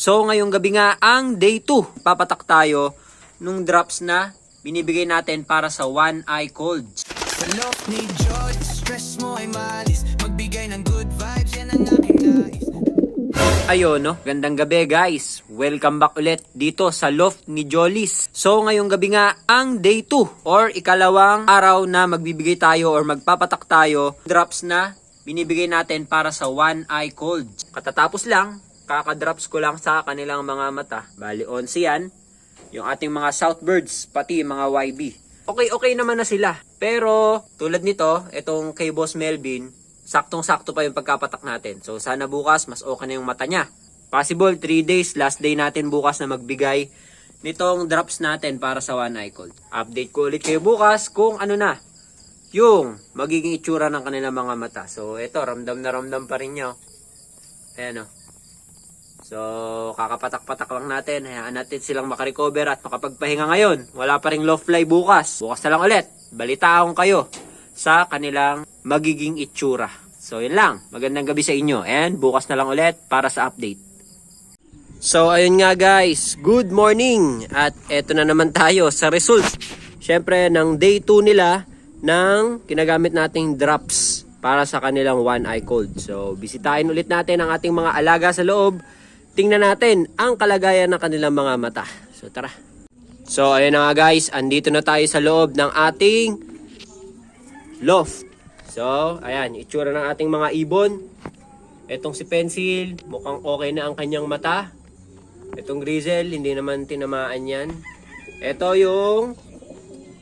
So ngayong gabi nga ang day 2. Papatak tayo nung drops na binibigay natin para sa one eye cold. Sa loob ni Joy, stress mo ay malis Magbigay ng good vibes, yan ang aking nais Ayun no, gandang gabi guys. Welcome back ulit dito sa loft ni Jollies. So ngayong gabi nga ang day 2 or ikalawang araw na magbibigay tayo or magpapatak tayo drops na binibigay natin para sa one eye cold. Katatapos lang, kakadrops ko lang sa kanilang mga mata. Bali 11 yan. Yung ating mga Southbirds, pati mga YB. Okay, okay naman na sila. Pero tulad nito, itong kay Boss Melvin, saktong-sakto pa yung pagkapatak natin. So sana bukas mas okay na yung mata niya. Possible 3 days, last day natin bukas na magbigay nitong drops natin para sa One Eye Cold. Update ko ulit kayo bukas kung ano na yung magiging itsura ng kanilang mga mata. So ito, ramdam na ramdam pa rin nyo. Ayan o. So, kakapatak-patak lang natin. Hayaan natin silang makarecover at makapagpahinga ngayon. Wala pa ring low fly bukas. Bukas na lang ulit. Balitaan kayo sa kanilang magiging itsura. So, yun lang. Magandang gabi sa inyo. And bukas na lang ulit para sa update. So, ayun nga guys. Good morning. At eto na naman tayo sa results. Siyempre, ng day 2 nila ng kinagamit nating drops para sa kanilang one eye cold. So, bisitahin ulit natin ang ating mga alaga sa loob. Tingnan natin ang kalagayan ng kanilang mga mata. So, tara. So, ayun na nga guys. Andito na tayo sa loob ng ating loft. So, ayan, itsura ng ating mga ibon. Etong si Pencil, mukhang okay na ang kanyang mata. Etong Grizzle, hindi naman tinamaan yan. Ito yung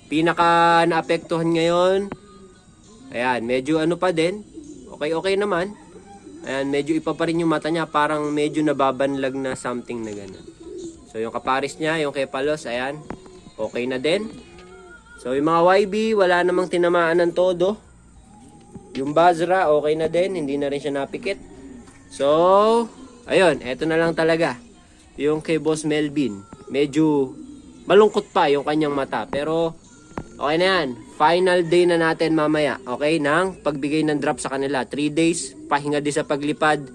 pinaka naapektuhan ngayon. Ayan, medyo ano pa din. Okay, okay naman. Ayan, medyo ipa pa rin yung mata niya. Parang medyo nababanlag na something na ganun. So, yung kaparis niya, yung kay Palos, ayan. Okay na din. So, yung mga YB, wala namang tinamaan ng todo. Yung Bazra, okay na din. Hindi na rin siya napikit. So, ayun. Eto na lang talaga. Yung kay Boss Melvin. Medyo malungkot pa yung kanyang mata. Pero, okay na yan. Final day na natin mamaya. Okay? Nang pagbigay ng drop sa kanila. 3 days. Pahinga din sa paglipad.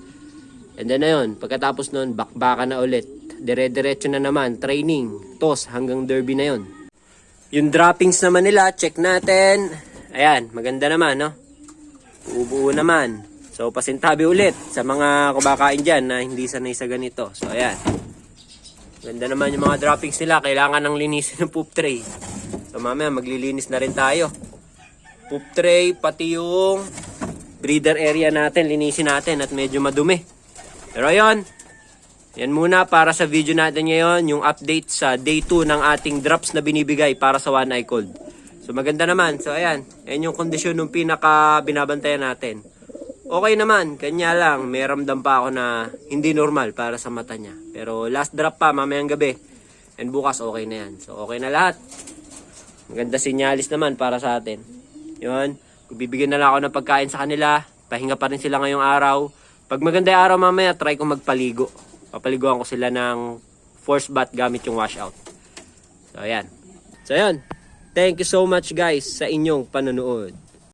And then ayun. Pagkatapos nun, bakbaka na ulit. Dire-diretso na naman. Training. Tos hanggang derby na yon. Yung droppings naman nila, check natin. Ayan, maganda naman, no? Ubuo naman. So, pasintabi ulit sa mga kumakain dyan na hindi sanay sa ganito. So, ayan. Ganda naman yung mga droppings nila. Kailangan ng linisin ng poop tray. So, mamaya maglilinis na rin tayo. Poop tray, pati yung breeder area natin, linisin natin at medyo madumi. Pero ayun, yan muna para sa video natin ngayon, yung update sa day 2 ng ating drops na binibigay para sa One Eye Cold. So maganda naman. So ayan, yan yung kondisyon ng pinaka binabantayan natin. Okay naman, kanya lang, may ramdam pa ako na hindi normal para sa mata niya. Pero last drop pa, mamayang gabi. And bukas okay na yan. So okay na lahat. Maganda sinyalis naman para sa atin. Yun, bibigyan na lang ako ng pagkain sa kanila. Pahinga pa rin sila ngayong araw. Pag maganda yung araw mamaya, try ko magpaligo. Papaliguan ko sila ng force bath gamit yung washout. So, ayan. So, ayan. Thank you so much guys sa inyong panonood.